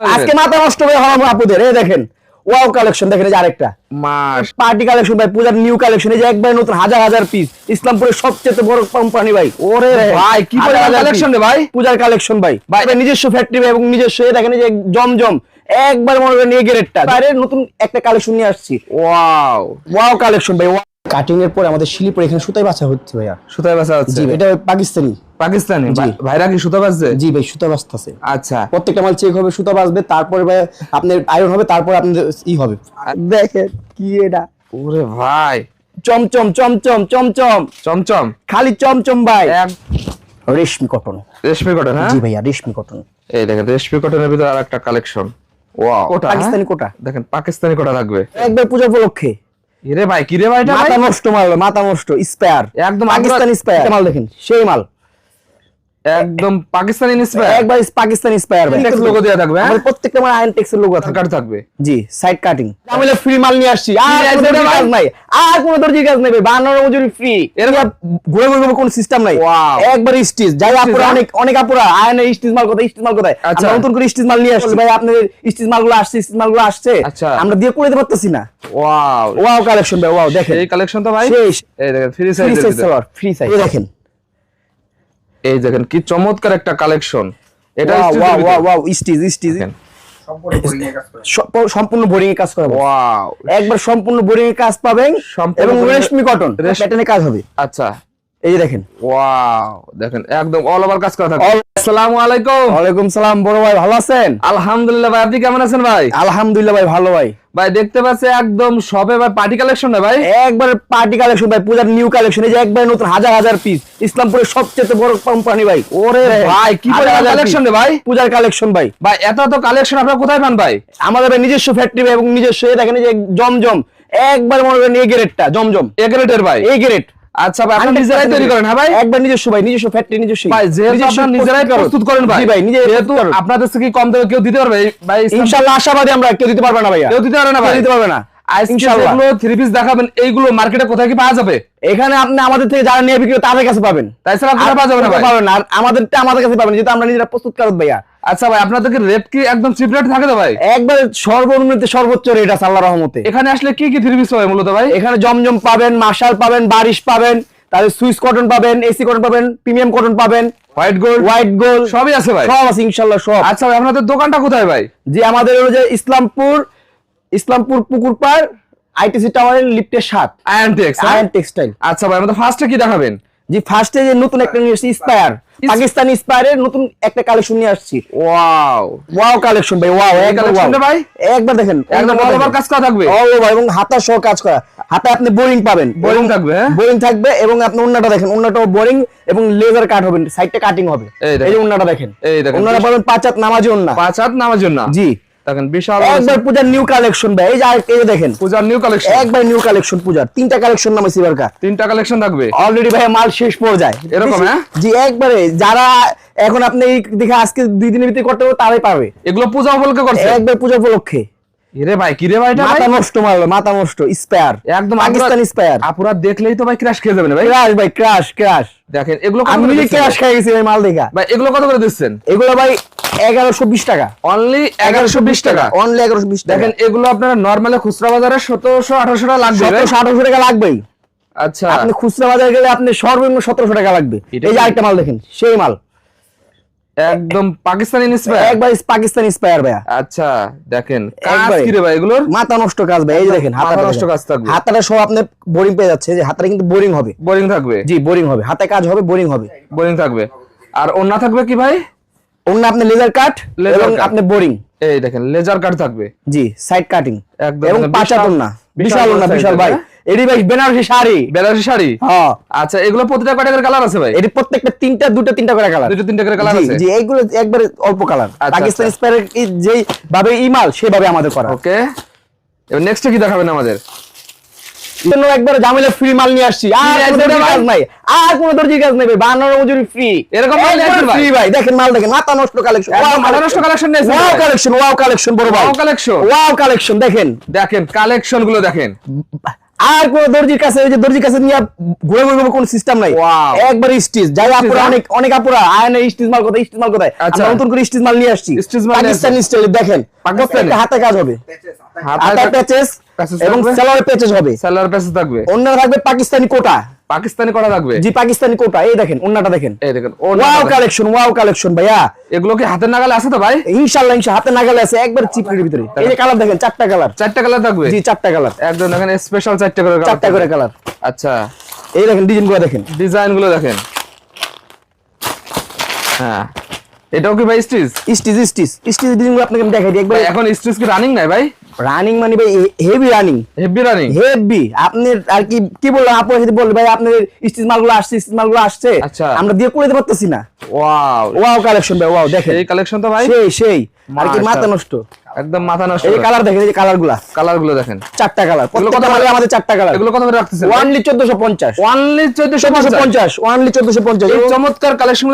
আজকে মাথা নষ্ট হয়ে হওয়া আপুদের এই দেখেন। ওয়াও কালেকশন দেখেন এই যে আরেকটা। মাস পার্টি কালেকশন ভাই পূজার নিউ কালেকশন এই যে একবার নতুন হাজার হাজার পিস ইসলামপুরের সবচেয়ে বড় কোম্পানি ভাই। ওরে ভাই কি কালেকশন রে ভাই। পূজার কালেকশন ভাই। ভাই নিজস্ব ফ্যাক্টরি এবং নিজস্ব এই দেখেন এই যে জমজম। একবার মনে করেন এই গ্রেডটা বাইরে নতুন একটা কালেকশন নিয়ে আসছি। ওয়াও ওয়াও কালেকশন ভাই কাটিং এর পরে আমাদের শিলিপুর এখানে সুতাই বাছা হচ্ছে ভাইয়া। সুতায় বাসা হচ্ছে। এটা পাকিস্তানি। পাকিস্তানি? ভাইরা কি সুতা বাজছে জি ভাই সুতা বাজতেছে আচ্ছা। প্রত্যেকটা মাল চেক হবে সুতা বাজবে তারপরে ভাই আপনার আয়রন হবে তারপরে আপনাদের ই হবে। দেখেন কি এটা। ওরে ভাই। চমচম চমচম চমচম। চমচম? খালি চমচম ভাই। রেশমি কটন রেশমি কটন হ্যাঁ? জি ভাইয়া রেশমি কটন এই দেখেন রেশমি কটনের ভিতরে আর একটা কালেকশন ওয়াও কোটা পাকিস্তানি কোটা। দেখেন পাকিস্তানি কোটা লাগবে। একবার পূজা উপলক্ষে। এরে ভাই কিরে ভাই এটা মাথা নষ্ট মাল মাথা নষ্ট স্পেয়ার একদম পাকিস্তানি স্পেয়ার মাল দেখেন সেই মাল। একদম পাকিস্তানি ইন্সপায়ার একবার পাকিস্তানি স্পেয়ার ভাই। Intex logo দেয়া থাকবে, হ্যাঁ? আমাদের প্রত্যেকটা মাল আইনটেক্স এর লোগো থাকবে থাকবে। জি সাইড কাটিং আমি ফ্রি মাল নিয়ে আসছি। আর কোনো? কাজ নাই। আর কোনো দর্জির কাজ নাই ভাই। বানানোর মজুরি ফ্রি এরকম ঘুরে ঘুরে ঘুরে কোনো সিস্টেম নাই. একবার স্টিচ যাই আপুরা? অনেক অনেক আপুরা। আয়নের স্টিচ মাল কথা স্টিচ মাল কোথায়? আচ্ছা। আমরা নতুন করে স্টিচ মাল নিয়ে আসছি। ভাই আপনাদের স্টিচ মালগুলো আসছে স্টিচ মালগুলো আসছে। আচ্ছা। আমরা দিয়ে করে দিতে পারতেছি না। ওয়াও ওয়াও কালেকশন ভাই ওয়াও দেখেন। এই কালেকশন তো ভাই? শেষ। এই দেখেন free free size size free size দেখেন। এই দেখেন কি চমৎকার একটা কালেকশন এটা wow wow wow stitch stitch দেখেন। সম্পূর্ণ বোরিং এর কাজ করা। ওয়াও একবার সম্পূর্ণ বোরিং এর কাজ পাবেন এবং রেশমি কটন প্যাটার্নে কাজ হবে। আচ্ছা। এই দেখেন। ওয়াও দেখেন একদম অল ওভার কাজ করা থাকবে। আসসালামু আলাইকুম। ওয়ালাইকুম সালাম বড় ভাই ভালো আছেন? আলহামদুলিল্লাহ ভাই আপনি কেমন আছেন ভাই? আলহামদুলিল্লাহ ভাই ভালো ভাই। ভাই দেখতে পাচ্ছি একদম সবে ভাই পার্টি কালেকশন না ভাই? একবার পার্টি কালেকশন ভাই পূজার নিউ কালেকশন এই যে একবার নতুন হাজার হাজার পিস ইসলামপুরের সবচেয়ে বড় কোম্পানি ভাই। ওরে ভাই কি কালেকশন রে ভাই? পূজার কালেকশন ভাই। ভাই এত এত কালেকশন আপনারা কোথায় পান ভাই? আমাদের ভাই নিজস্ব ফ্যাক্টরি এবং নিজস্ব দেখেন যে জমজম একবার মনে করেন এই গ্রেডটা জমজম। এগ্রেটের ভাই? এই গ্রেড আচ্ছা ভাই আপনি নিজেরাই তৈরি করেন হ্যাঁ ভাই? একবার নিজস্ব ভাই নিজস্ব ফ্যাক্টরি নিজস্ব ভাই যেহেতু আপনারা নিজেরাই প্রস্তুত করেন ভাই জি ভাই নিজে যেহেতু আপনাদের থেকে কি কম দামে কেউ দিতে পারবে? ভাই ইনশাআল্লাহ আশাবাদী আমরা কেউ দিতে পারবে না ভাই কেউ দিতে পারবে না ভাই। কেউ দিতে পারবে না। থ্রি পিস দেখাবেন এইগুলো মার্কেটে কোথায় কি পাওয়া যাবে? এখানে আপনি আমাদের থেকে যারা নিয়ে বিক্রি তাদের কাছে পাবেন। তাই ছাড়া পাওয়া যাবে না পাবেন আর আমাদেরটা আমাদের কাছে পাবেন আমরা নিজেরা প্রস্তুত ভাইয়া। আচ্ছা ভাই আপনাদের রেট কি একদম চিপ রেট থাকে তো ভাই? একবার সর্বনিম্ন সর্বোচ্চ রেট আছে আল্লাহ রহমতে। এখানে আসলে কি কি থ্রি পিস হবে মূলত ভাই? এখানে জমজম পাবেন মার্শাল পাবেন বারিশ পাবেন তারপরে সুইস কটন পাবেন এসি কটন পাবেন প্রিমিয়াম কটন পাবেন। হোয়াইট গোল্ড হোয়াইট গোল্ড সবই আছে ভাই? সব আছে ইনশাল্লাহ সব। আচ্ছা ভাই আপনাদের দোকানটা কোথায় ভাই? যে আমাদের হলো যে ইসলামপুর ইসলামপুর পুকুর পাড় আইটিসি টাওয়ারের লিফটের সাত। আয়ানটেক্স আয়ন টেক্সটাইল আচ্ছা ভাই আমাদের ফার্স্টে কি দেখাবেন? যে ফার্স্টে যে নতুন একটা নিয়ে আসছি স্পায়ার পাকিস্তানি স্পায়ারের নতুন একটা কালেকশন নিয়ে আসছি। ওয়াও ওয়াও কালেকশন ভাই ওয়াও। টা ভাই? একবার দেখেন একদম একবার অল ওভার কাজ করা থাকবে? ও ভাই এবং হাতা সহ কাজ করা। হাতে আপনি বোরিং পাবেন। Boring থাকবে, হ্যাঁ? বোরিং থাকবে এবং আপনি ওন্নাটা দেখেন ওন্নাটাও বোরিং এবং লেজার কাট হবে সাইডটা কাটিং হবে। এই যে ওন্নাটা দেখেন। এই দেখেন। ওন্নাটা পাবেন পাঁচ হাত নামাজি ওন্না। পাঁচ হাত নামার জন্য জি। দেখেন বিশাল একবার পূজার নিউ কালেকশন ভাই এই যে এই দেখেন। পূজার নিউ কালেকশন একবার নিউ কালেকশন পূজার তিনটা কালেকশন নামাইছি কা তিনটা কালেকশন থাকবে? অলরেডি ভাই মাল শেষ পর্যায়ে। এরকম, হ্যাঁ? জি একবারে যারা এখন আপনি দেখে আজকে দুই দিনের ভিতরে করতে পারবে তারাই পাবে এগুলো পূজা উপলক্ষে করছে? একবার পূজা উপলক্ষে। এরে ভাই কি রে ভাই এটা মাথা নষ্ট মাল মাথা নষ্ট স্পেয়ার একদম পাকিস্তানি স্পেয়ার আপুরা দেখলেই তো ভাই ক্রাশ খেয়ে যাবেন ভাই। ক্রাশ ভাই ক্রাশ ক্রাশ দেখেন এগুলো আমি নিজে ক্রাশ ভাই? গেছি ভাই মাল দেখা। ভাই এগুলো কত করে দিচ্ছেন এগুলো ভাই এগারোশো বিশ টাকা। অনলি এগারোশো বিশ টাকা। অনলি এগারোশো বিশ দেখেন এগুলো আপনারা নর্মালি খুচরা বাজারে সতেরোশো আঠারোশো টাকা লাগবে সতেরোশো আঠারোশো টাকা লাগবেই। আচ্ছা। আপনি খুচরা বাজারে গেলে আপনি সর্বনিম্ন সতেরোশো টাকা লাগবে। এই যে? আরেকটা মাল দেখেন সেই মাল। একদম পাকিস্তানি ইন্সপায়ার একবার পাকিস্তানি স্পায়ার ভাইয়া। আচ্ছা দেখেন কাজ কি রে ভাই এগুলোর? মাথা নষ্ট কাজ ভাই এই যে দেখেন হাতাটা নষ্ট কাজ থাকবে। হাতাটা সহ আপনার বোরিং পেয়ে যাচ্ছে যে হাতাটা কিন্তু বোরিং হবে। বোরিং থাকবে? জি বোরিং হবে। হাতে কাজ হবে বোরিং হবে। বোরিং থাকবে। আর অন্য থাকবে কি ভাই? অন্য আপনি লেজার কাট এবং আপনি বোরিং এই দেখেন লেজার কাট থাকবে। জি সাইড কাটিং একদম এবং মানে পাঁচাতন বিশাল- না বিশাল বিশাল না বিশাল ভাই। এডি ভাই বেনারসি শাড়ি। বেনারসি শাড়ি? হ্যাঁ। আচ্ছা এগুলো প্রতিটা কয়টা কালার আছে ভাই? এটি প্রত্যেকটা তিনটা দুটো তিনটা করে কালার দুটো তিনটা করে কালার আছে? জি এইগুলো একবারে অল্প কালার পাকিস্তানি আচ্ছা। যেই ভাবে ইমাল সেভাবে আমাদের করা। ওকে এবার নেক্সট কি দেখাবেন আমাদের? জন্য একবার জামিলা ফ্রি মাল নিয়ে আসছি। আর কোনো? কাজ নাই। আর কোনো দর্জির কাজ নাই ভাই। বানানোর মজুরি ফ্রি এরকম মাল? ফ্রি ভাই? দেখেন মাল দেখেন। মাথা নষ্ট কালেকশন একদম মাথা নষ্ট নিয়ে এসেছেন ওয়াও কালেকশন ওয়াও কালেকশন বড় ভাই। Wow collection? ওয়াও কালেকশন দেখেন। দেখেন কালেকশনগুলো দেখেন। আর কোন দর্জির কাছে ওই যে দর্জির কাছে নিয়ে ঘুরে ঘুরে কোনো সিস্টেম নাই। একবার স্টিচ যাই আপুরা? অনেক অনেক আপুরা আয়নে স্টিচ মাল কোথায় স্টিচ মাল আচ্ছা। আমরা নতুন করে স্টিচ মাল নিয়ে আসছি। পাকিস্তানি স্টাইল দেখেন। পাকিস্তানি? হাতে কাজ হবে। হাতে প্যাচেস এবং থাকবে? প্যাচেস হবে। সেলার প্যাচেস থাকবে। অন্য থাকবে পাকিস্তানি কোটা। পাকিস্তানি করা থাকবে জি পাকিস্তানি কোটা। এই দেখেন অন্যটা দেখেন। এই দেখেন ওয়াও কালেকশন ওয়াও কালেকশন ভাইয়া। এগুলো কি হাতের নাগালে আছে তো ভাই? ইনশাআল্লাহ ইনশা হাতে নাগালে আছে একবার চিপের ভিতরে। এই যে কালার দেখেন চারটা কালার। চারটা কালার থাকবে? জি চারটা কালার। একদম দেখেন স্পেশাল চারটা করে colour চারটা করে কালার। আচ্ছা। এই দেখেন ডিজাইনগুলো দেখেন। ডিজাইনগুলো দেখেন। হ্যাঁ। এটাও কি ভাই স্টিচ? Stitch stitch. স্টিচ ডিজাইনগুলো আপনাকে আমি দেখাই দিই একবার এখন স্টিচ কি রানিং নাই ভাই? রানিং মানে ভাই heavy running heavy running heavy আপনি আর কি কি বললাম আপু? যদি বলবে ভাই আপনার স্টিচ মালগুলো আসছে স্টিচ মালগুলো আসছে। আচ্ছা। আমরা দিয়ে করে দিতে পারতেছি না। ওয়াও ওয়াও কালেকশন ভাই ওয়াও দেখেন। এই কালেকশন তো ভাই? সেই সেই। আর কি মাথা নষ্ট। একদম মাথা নষ্ট এই কালার দেখেন এই যে কালারগুলা। কালারগুলো দেখেন। চারটা কালার কত আমাদের চারটা কালার এগুলো কত করে রাখতেছেন? অনলি 1450 চোদ্দশো পঞ্চাশ। ওয়ানলি চোদ্দশো পঞ্চাশ। এই চমৎকার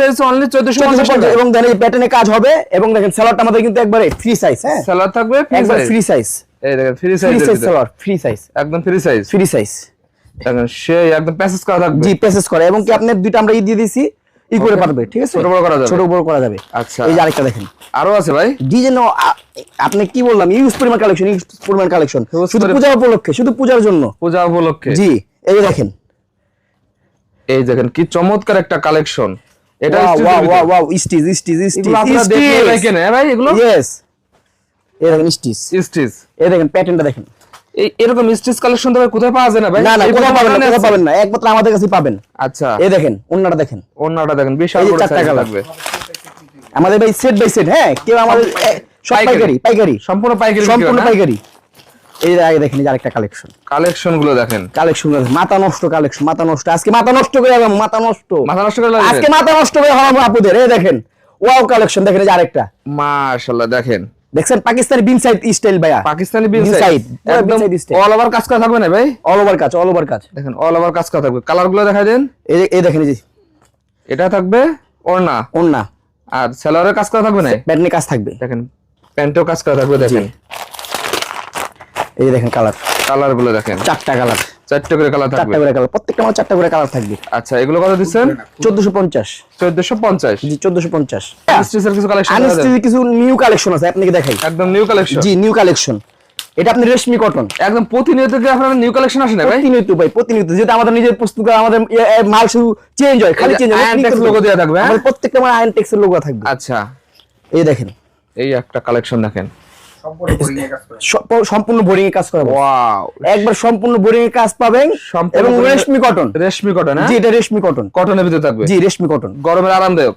পেয়েছে অনলি 1450 এবং দেখেন এই প্যাটার্নে কাজ হবে এবং দেখেন সেলারটা আমাদের কিন্তু একবারে ফ্রি সাইজ হ্যাঁ? সালোয়ার থাকবে একবার ফ্রি সাইজ এই দেখেন ফ্রি ফ্রি সাইজ সাইজ সেলার ফ্রি সাইজ একদম ফ্রি সাইজ ফ্রি সাইজ দেখেন সেই একদম প্যাসেজ করা থাকবে। জি প্যাসেজ করে। এবং কি আপনার দুইটা আমরা ই দিয়ে দিছি ই করে পারবে ঠিক আছে? ছোট বড় করা যাবে। ছোট বড় করা যাবে। আচ্ছা। এই যে আরেকটা দেখেন। আরও আছে ভাই? ডিজাইন আপনি কি বললাম? ইউজ পরিমাণ কালেকশন ইউজ পরিমাণ কালেকশন শুধু পূজা উপলক্ষে শুধু পূজার জন্য। পূজা উপলক্ষে? জি এই যে দেখেন। এই দেখেন কি চমৎকার একটা কালেকশন এটা wow wow. Wow wow stitch stitch আপনারা দেখলে ভাই এগুলো? ইয়েস এই দেখেন স্টিচ স্টিচ এই দেখেন প্যাটার্নটা দেখেন। এরকম স্টিচ কালেকশন তো কোথায় পাওয়া যায় না ভাই? না না কোথাও পাবেন না কোথাও পাবেন না একমাত্র আমাদের কাছেই পাবেন। আচ্ছা। এই দেখেন অন্যটা দেখেন। অন্যটা দেখেন বিশাল বড় colour। থাকবে। আমাদের ভাই সেট বাই সেট হ্যাঁ কেউ আমাদের সব পাইকারি। পাইকারি সম্পূর্ণ পাইকারি সম্পূর্ণ পাইকারি। এই আগে দেখেন এই আরেকটা কালেকশন কালেকশনগুলো দেখেন। কালেকশন মাথা নষ্ট কালেকশন মাথা নষ্ট। আজকে মাথা নষ্ট করে যাবে মাথা নষ্ট। মাথা নষ্ট করে আজকে মাথা নষ্ট করে হলাম আপুদের এই দেখেন। ওয়াও কালেকশন দেখেন এই আরেকটা। মাশাআল্লাহ দেখেন। দেখছেন পাকিস্তানি বিন সাইড স্টাইল ভাইয়া। পাকিস্তানি বিন সাইড একদম অল ওভার কাজ করা থাকবে না ভাই? অল ওভার কাজ অল ওভার কাজ। দেখেন অল ওভার কাজ করা থাকবে। কালারগুলো দেখাই দেন। এই এই দেখেন যে। এটা থাকবে ওড়না। ওন্না আর সেলারের কাজ করা থাকবে না? ব্যাটনি কাজ থাকবে। দেখেন প্যান্টেও কাজ করা থাকবে দেখেন। এই দেখেন কালার কালারগুলো দেখেন। চারটা কালার চারটে করে কালার থাকবে? চারটা করে কালার প্রত্যেকটা আমার চারটা করে কালার থাকবে। আচ্ছা এগুলো কত দিচ্ছেন? চোদ্দশো পঞ্চাশ। চোদ্দশো পঞ্চাশ? জি চোদ্দশো পঞ্চাশ। কিছু কালেকশন আনস্টিচ কিছু নিউ কালেকশন আছে আপনাকে দেখাই। একদম নিউ কালেকশন জি নিউ কালেকশন এটা আপনি রেশমি কটন একদম প্রতিনিয়ত কি আপনার নিউ কালেকশন আসে না ভাই? প্রতিনিয়ত ভাই প্রতিনিয়ত। যেটা আমাদের নিজের প্রস্তুত করা আমাদের মাল শুধু চেঞ্জ হয় খালি চেঞ্জ হয় থাকবে, হ্যাঁ? আমাদের প্রত্যেকটা টেক্সের লোগো থাকবে। আচ্ছা। এই দেখেন। এই একটা কালেকশন দেখেন। সম্পূর্ণ বোরিং এ কাজ করাবো ওয়াও একবার সম্পূর্ণ বোরিং এ কাজ পাবেন এবং রেশমি কটন রেশমি কটন হ্যাঁ? জি এটা রেশমি কটন কটনের ভিতরে থাকবে? জি রেশমি কটন গরমের আরামদায়ক?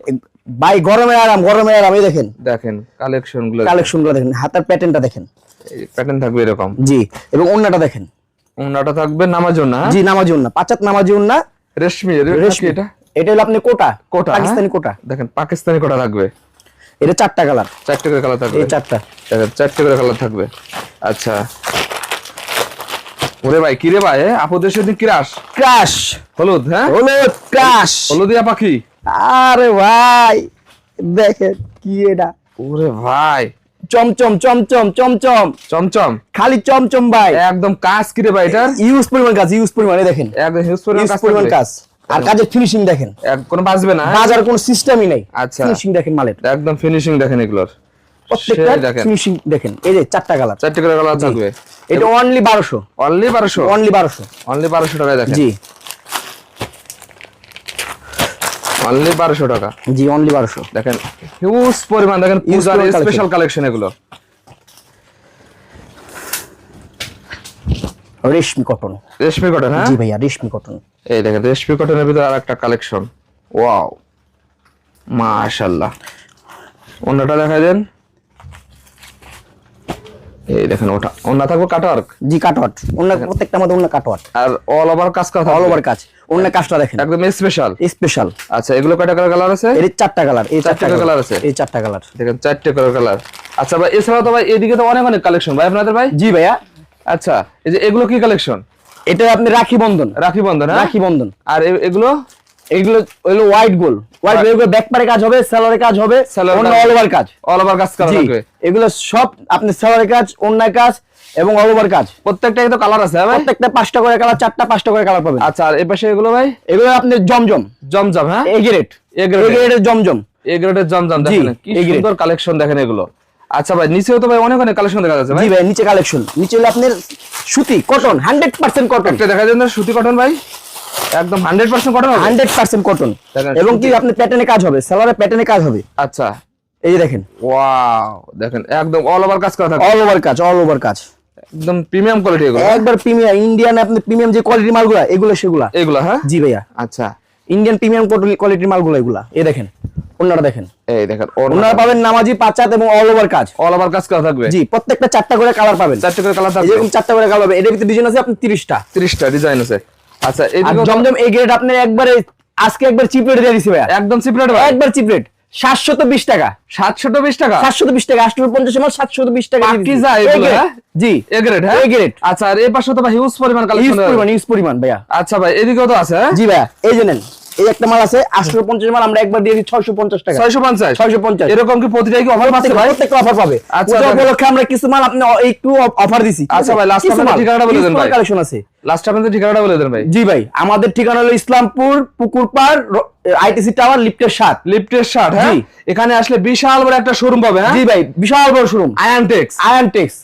ভাই গরমে আরাম গরমে আরাম এই দেখেন। দেখেন কালেকশনগুলো কালেকশনগুলো দেখেন হাতার প্যাটার্নটা দেখেন। প্যাটার্ন থাকবে এরকম। জি এবং অন্যটা দেখেন। ওনাটা থাকবে নামার জন্য হ্যাঁ? জি নামাজি উন্না পাঁচাত নামাজি উন্না রেশমি রেশমি এটা এটা? হলো আপনি কোটা কোটা পাকিস্তানি হ্যাঁ? কোটা। দেখেন পাকিস্তানি কোটা থাকবে। এটা চারটা কালার চারটে করে কালার থাকবে। এই চারটা। চারটে করে কালার থাকবে। আচ্ছা। ওরে ভাই কিরে ভাই? আপুদের সাথে কিরাস ক্রাশ। হলুদ হ্যাঁ? হলো ক্রাশ। হলুদিয়া পাখি আরে ভাই দেখেন কি এটা। ওরে ভাই। চমচম চমচম চমচম। চমচম? খালি চমচম ভাই। একদম কাজ কিরে ভাই এটার? ইউজ পরিমাণ কাজ ইউজ পরিমাণ দেখেন। একদম ইউজ পরিমাণ কাজ। আর কাজের ফিনিশিং দেখেন। কোনো বাজবে না হ্যাঁ? বাজার কোনো সিস্টেমই নাই। আচ্ছা। ফিনিশিং দেখেন মালের। একদম ফিনিশিং দেখেন এগুলোর। প্রত্যেকটা দেখেন। ফিনিশিং দেখেন। এই যে চারটা কালার চারটে কালার থাকবে। এটা অনলি বারোশো। অনলি বারোশো? অনলি বারোশো। অনলি বারোশো টাকায় দেখেন। জি। অনলি বারোশো টাকা। জি অনলি বারোশো। দেখেন হিউজ পরিমাণ। দেখেন পূজার স্পেশাল কালেকশন এগুলো। রেশমি কটন। রেশমি কটন হ্যাঁ? জি ভাইয়া রেশমি কটন। এই দেখেন রেশমি কটনের ভিতরে আর একটা কালেকশন। ওয়াও। মাশাল্লাহ অন্যটা দেখাই দেন। এই দেখেন ওটা। অন্য থাকবে কাটওয়ার্ক? জি কাটওয়াট অন্য প্রত্যেকটা আমাদের অন্য কাটওয়াট আর অল ওভার কাজ করা অল ওভার কাজ। অন্য কাজটা দেখেন। একদম স্পেশাল স্পেশাল আচ্ছা এগুলো কয়টা কালার আছে? এর চারটা কালার এই চারটা কালার আছে? এই চারটা কালার দেখেন চারটে কালার আচ্ছা ভাই এছাড়াও তো ভাই এদিকে তো অনেক অনেক কালেকশন ভাই আপনাদের ভাই? জি ভাইয়া। আচ্ছা এই যে এগুলো কি কালেকশন এটা আপনি রাখি বন্ধন। রাখি বন্ধন হ্যাঁ? রাখি বন্ধন। আর এগুলো? এগুলো হলো হোয়াইট গোল হোয়াইট গোল ব্যাকপারে কাজ হবে সেলরের কাজ হবে অন্য। অল ওভার কাজ। অল ওভার কাজ করা থাকবে এগুলো সব আপনি সেলরের কাজ অন্যায় কাজ এবং অল ওভার কাজ। প্রত্যেকটা তো কালার আছে হ্যাঁ ভাই? প্রত্যেকটা পাঁচটা করে কালার চারটা পাঁচটা করে কালার পাবেন। আচ্ছা আর এপাশে এগুলো ভাই? এগুলো আপনি জমজম। জমজম হ্যাঁ? এ গ্রেড A এ। জমজম। এ গ্রেডের জমজম দেখেন কি সুন্দর কালেকশন দেখেন এগুলো। আচ্ছা ভাই নিচেও তো ভাই অনেক অনেক কালেকশন দেখা যাচ্ছে ভাই। জি ভাই নিচে কালেকশন নিচে হলো আপনার সুতি কটন হান্ড্রেড পার্সেন্ট কটন একটা দেখা না সুতি কটন ভাই? একদম হান্ড্রেড পার্সেন্ট কটন হবে? হান্ড্রেড পার্সেন্ট কটন এবং কি। আপনি প্যাটার্নে কাজ হবে? সালোয়ারের প্যাটার্নে কাজ হবে? আচ্ছা। এই যে দেখেন। ওয়াও দেখেন একদম অল ওভার কাজ করা থাকবে। অল ওভার কাজ অল ওভার কাজ। একদম প্রিমিয়াম কোয়ালিটি এগুলো। একবার প্রিমিয়াম ইন্ডিয়ান আপনি প্রিমিয়াম যে কোয়ালিটির মালগুলা এগুলো সেগুলা। এগুলো হ্যাঁ? জি ভাইয়া। আচ্ছা। ইন্ডিয়ান প্রিমিয়াম কোয়ালিটির মালগুলো এগুলা। এই দেখেন। অন্যরা দেখেন। এই দেখেন ওনারা পাবেন নামাজি পাঁচাত এবং অল ওভার কাজ। অল ওভার কাজ করা থাকবে। জি প্রত্যেকটা চারটা করে কালার পাবেন। চারটে করে কালার থাকবে। যেরকম চারটা করে কালার পাবেন। এটার ভিতরে ডিজাইন আছে আপনি ডিজাইন আছে। আচ্ছা এইদিকে জমজম এই গ্রেড আপনি একবারে আজকে একবার চিপ রেট দিয়ে দিছি ভাইয়া। একদম ভাই। একবার চিপ রেট সাতশত বিশ টাকা। সাতশো বিশ টাকা? সাতশত বিশ টাকা আটশো পঞ্চাশ মাল সাতশত বিশ টাকা দিয়ে দিছি। পাকিজা এগুলো। হ্যাঁ? জি। এ গ্রেড হ্যাঁ? A grade। আচ্ছা আর এই পাশে তো ভাই হিউজ পরিমাণ কালেকশন পরিমাণ ইউজ পরিমাণ ভাইয়া। আচ্ছা ভাই এদিকেও তো আছে হ্যাঁ? জি ভাইয়া এই যে নেন। এই একটা মাল আছে আটশো পঞ্চাশ মাল আমরা একবার দিয়ে দিই ছয়শো পঞ্চাশ টাকা। ছয়শো পঞ্চাশ? ছয়শো পঞ্চাশ। এরকম কি প্রতিটাই কি অফার পাচ্ছে ভাই? প্রত্যেকটা অফার পাবে। আচ্ছা, উপলক্ষে আমরা কিছু মাল আপনি একটু অফার দিছি। আচ্ছা ভাই, আপনাদের ঠিকানাটা বলে দেন ভাই। কালেকশন আছে। লাস্ট আপনাদের ঠিকানাটা বলে দেন ভাই। জি ভাই আমাদের ঠিকানা হলো ইসলামপুর পুকুরপাড় আইটিসি টাওয়ার লিফটের সাত। লিফটের শার্ট হ্যাঁ? এখানে আসলে বিশাল বড় একটা শোরুম পাবে হ্যাঁ? জি ভাই বিশাল বড় showroom Ayan Tex Ayan Tex